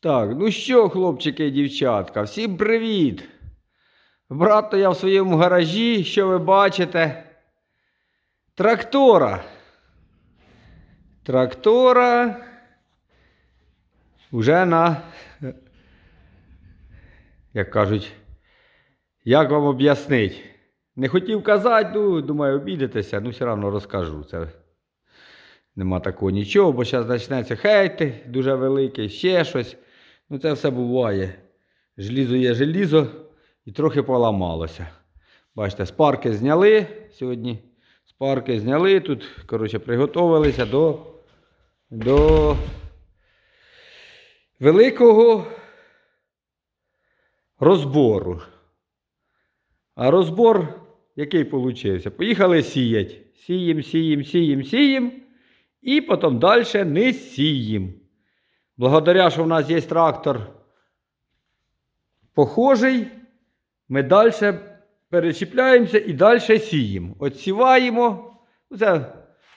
Так, ну що, хлопчики і дівчатка, всім привіт! Брато я в своєму гаражі, що ви бачите? Трактора. Трактора. Уже на. Як кажуть, як вам об'яснити? Не хотів казати, ну, думаю, обідетеся, ну все одно розкажу. Це нема такого нічого, бо зараз почнеться хейти, дуже великий, ще щось. Ну це все буває. Желізо є желізо і трохи поламалося. Бачите, спарки зняли сьогодні. Спарки зняли тут, коротше, приготувалися до, до великого розбору. А розбор який получився? Поїхали сіять. Сієм, сієм, сієм, сієм. І потім далі не сієм. Благодаря, що в нас є трактор похожий, ми далі перечіпляємося і далі сіємо. Отсіваємо. Ну, Це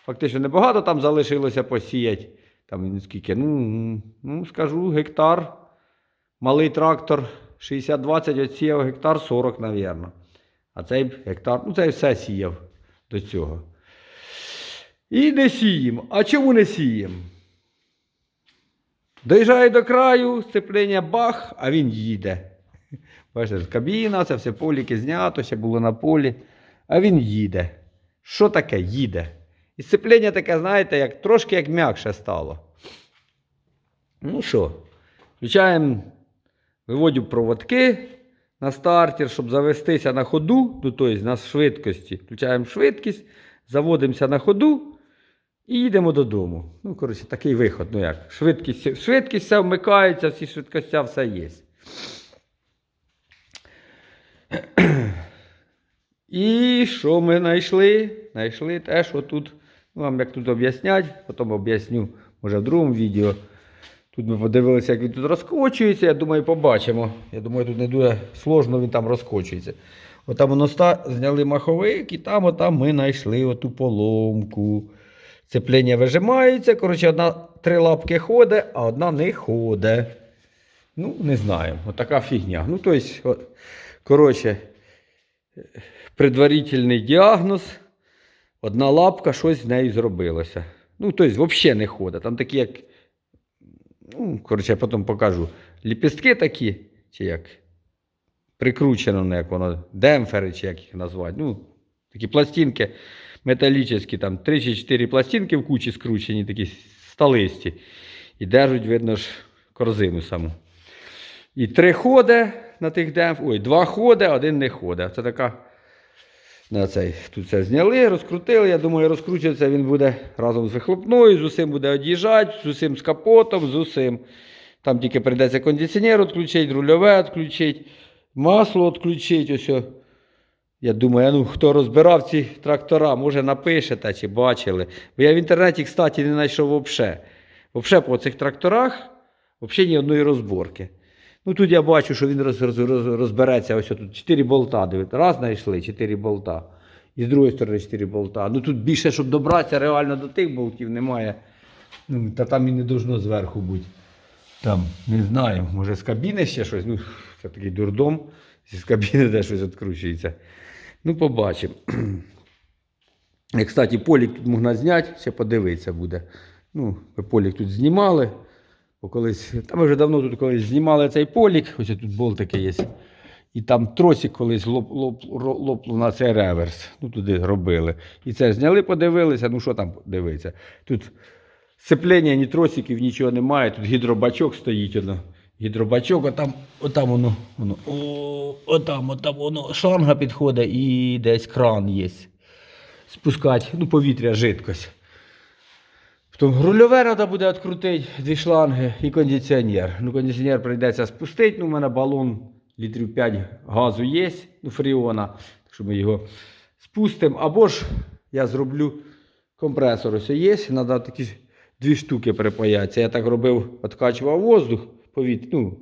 фактично небагато там залишилося посіяти. Там скільки, ну, ну, скажу, гектар. Малий трактор 60-20 отсіяв гектар 40, мабуть. А цей гектар, ну цей все сіяв до цього. І не сіємо. А чому не сіємо? Доїжджає до краю, сцеплення бах, а він їде. Бачите, кабіна, це все поліки знято, ще було на полі. А він їде. Що таке їде? І сцеплення таке, знаєте, як, трошки як м'якше стало. Ну що, включаємо, виводю проводки на стартер, щоб завестися на ходу, ну, тобто на швидкості. Включаємо швидкість, заводимося на ходу і їдемо додому. Ну, коротше, такий виход. Ну як, швидкість, швидкість все вмикається, всі швидкостя все є. І що ми знайшли? Знайшли те, що тут, ну, вам як тут об'яснять, потім об'ясню, може в другому відео. Тут ми подивилися, як він тут розкочується. Я думаю, побачимо. Я думаю, тут не дуже сложно він там розкочується. Отам воно зняли маховик, і там отам ми знайшли оту поломку. Цеплення вижимається. Коротше, одна три лапки ходить, а одна не ходить. Ну, не знаю. Отака фігня. Ну, тобто, коротше, предварительний діагноз. Одна лапка, щось з нею зробилося. Ну, тобто, взагалі не ходить. Там такі, як. Ну, коротше, я потім покажу. Ліпістки такі, чи як прикручено, ну, як воно, демпфери, чи як їх назвати. Ну, такі пластинки металічні, там 3 чи 4 пластинки в кучі скручені, такі сталисті. І держать, видно ж, корзину саму. І три ходи на тих демпф, ой, два ходи, один не ходить. Це така. На цей, тут це зняли, розкрутили. Я думаю, розкручується він буде разом з вихлопною, з усім буде од'їжджати, з усім з капотом, з усім. Там тільки прийдеться кондиціонер відключити, рульове відключити, масло відключити. Ось. Я думаю, ну хто розбирав ці трактора, може напишете чи бачили. Бо я в інтернеті, кстати, не знайшов взагалі. Взагалі по цих тракторах взагалі ні одної розборки. Ну тут я бачу, що він роз, роз, роз, розбереться. Ось тут 4 болта. Дивіться. Раз знайшли 4 болта. І з другої сторони 4 болта. Ну тут більше, щоб добратися реально до тих болтів, немає. Ну, та там і не должно зверху бути. Там, не знаю, може з кабіни ще щось. Ну, це такий дурдом. З кабіни де щось відкручується. Ну, побачимо. І, кстати, полік тут можна зняти, ще подивитися буде. Ну, полік тут знімали. Колись, та ми вже давно тут колись знімали цей полік, ось тут болтики є. І там тросик колись лоп, лоп, ро- лопнув на цей реверс. Ну, туди робили. І це зняли, подивилися, ну що там дивиться. Тут сцеплення, ні тросиків, нічого немає. Тут гідробачок стоїть. Воно. Гідробачок, отам, отам воно, воно, о, отам, отам воно, шланга підходить і десь кран є. Спускати, ну, повітря, жидкость. Потім рульове треба буде відкрутити, дві шланги і кондиціонер. Ну, кондиціонер прийдеться спустити. Ну, у мене балон літрів 5 газу є, ну, фріона. Так що ми його спустимо. Або ж я зроблю компресор. Ось є. Треба такі дві штуки припаятися. Я так робив, відкачував воздух, повітря, ну,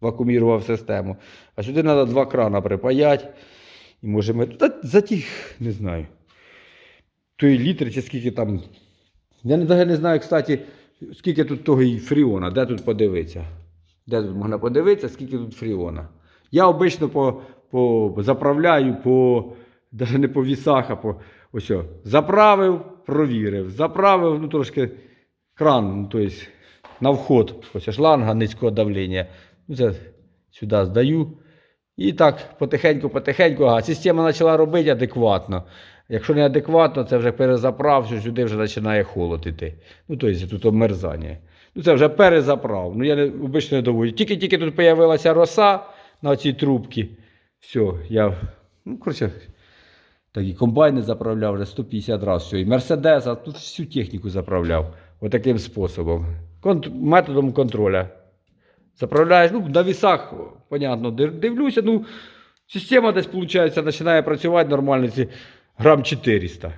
вакуумірував систему. А сюди треба два крана припаяти. І може ми. За тих, не знаю. Той літр чи скільки там я навіть не знаю, кстати, скільки тут того і фріона, де тут подивитися. Де тут можна подивитися, скільки тут фріона. Я обично по, по заправляю по навіть не по вісах, а по ось. Заправив, провірив. Заправив, ну трошки кран, ну, тобто на вход. Ось шланга низького давлення. Ну, це сюди здаю. І так потихеньку-потихеньку. Ага, система почала робити адекватно. Якщо не адекватно, це вже перезаправ, що сюди вже починає холод іти. Ну, тобто тут обмерзання. Ну, це вже перезаправ. Ну, я не, обично не доводю. Тільки-тільки тут з'явилася роса на цій трубці. Все, я. Ну, коротше, так і комбайни заправляв вже 150 разів. І Мерседес, а тут всю техніку заправляв. Отаким способом. Методом контроля. Заправляєш, ну, на вісах, понятно, дивлюся, ну, система десь, виходить, починає працювати нормально, ці грам 400.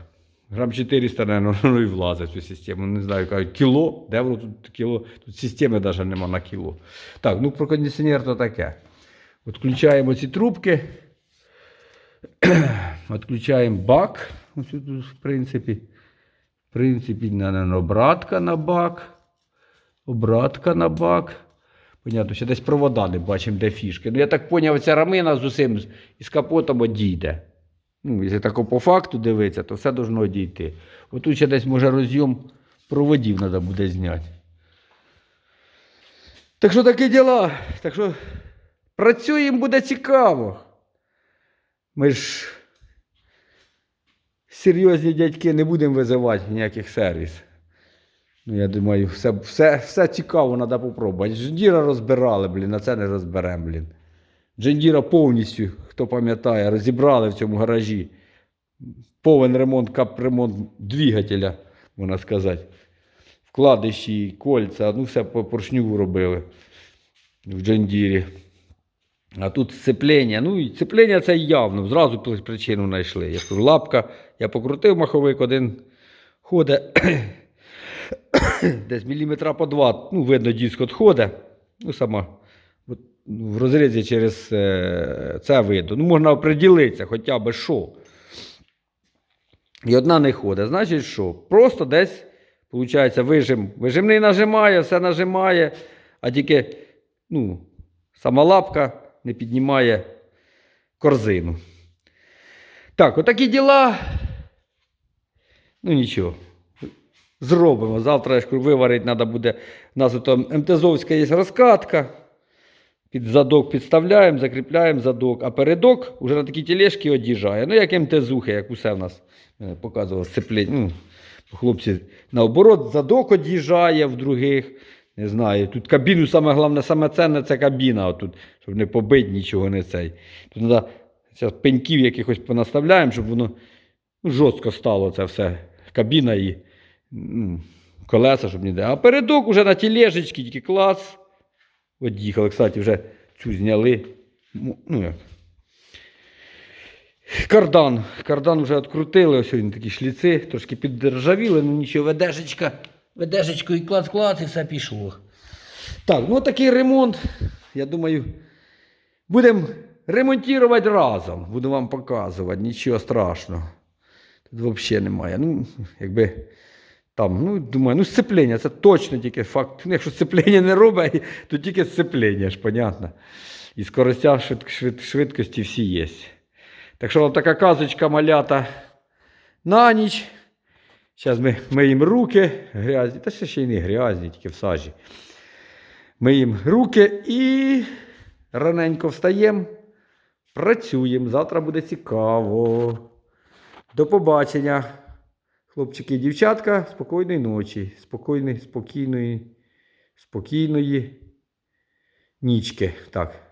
Грам 400, наверное, воно і влазить в цю систему. Не знаю, кажуть, кіло, де воно тут кіло? Тут системи навіть нема на кіло. Так, ну про кондиціонер то таке. От включаємо ці трубки. Відключаємо бак. Ось тут, в принципі. В принципі, обратка на бак. Обратка на бак. Понятно, ще десь провода не бачимо, де фішки. Ну, я так зрозумів, ця рамина з усім із капотом одійде. Ну, якщо так по факту дивитися, то все должно одійти. Отут ще десь може розйом проводів треба буде зняти. Так що такі діла. Так що працюємо буде цікаво. Ми ж серйозні дядьки не будемо визивати ніяких сервіс. Ну, я думаю, все, все, все цікаво, треба попробувати. Джендіра розбирали, блін, а це не розберемо, блін. Джендіра повністю, хто пам'ятає, розібрали в цьому гаражі. Повен ремонт, капремонт двигателя, можна сказати. Вкладиші, кольця, ну все по поршню робили в Джендірі. А тут сцеплення. Ну, і сцеплення це явно. Зразу причину знайшли. Я кажу, лапка, я покрутив маховик, один ходить десь міліметра по два. Ну, видно, диск відходить. Ну, сама. Ну, в розрізі через е, це видно. Ну, можна оприділитися, хоча б що. І одна не ходить. Значить, що? Просто десь, виходить, вижим. Вижимний нажимає, все нажимає, а тільки ну, сама лапка не піднімає корзину. Так, отакі діла. Ну нічого. Зробимо. Завтра я ж виварити треба буде. У нас там МТЗовська є розкатка. Під задок підставляємо, закріпляємо задок, а передок вже на такі тележки од'їжджає. Ну, як МТЗухи, як усе в нас е, показував сцеплення. Ну, хлопці наоборот, задок од'їжджає в других. Не знаю. Тут кабіну саме головне, саме ценне це кабіна. Отут, щоб не побити нічого не цей. Тут треба зараз пеньків якихось понаставляємо, щоб воно ну, жорстко стало це все. Кабіна і колеса, щоб ніде. А передок уже на тележечці, тільки клас. Од'їхали. Кстати, вже цю зняли. Ну як. Кардан. Кардан вже відкрутили. Ось сьогодні такі шліци, трошки піддержавіли, ну нічого, ведешечка. Ведешечку і клац-клац, і все пішло. Так, ну такий ремонт. Я думаю, будемо ремонтувати разом. Буду вам показувати, нічого страшного. Тут взагалі немає. Ну, якби там, ну, думаю, ну сцеплення, це точно тільки факт. Ну, якщо сцеплення не робить, то тільки сцеплення ж, понятно. І скоростя швид, швид, швидкості всі є. Так що така казочка малята на ніч. Зараз ми миємо руки грязні, та ще ще й не грязні, тільки в сажі. Миємо руки і раненько встаємо, працюємо. Завтра буде цікаво. До побачення. Хлопчики і дівчатка, спокійної ночі, спокійної, спокійної, спокійної нічки. Так.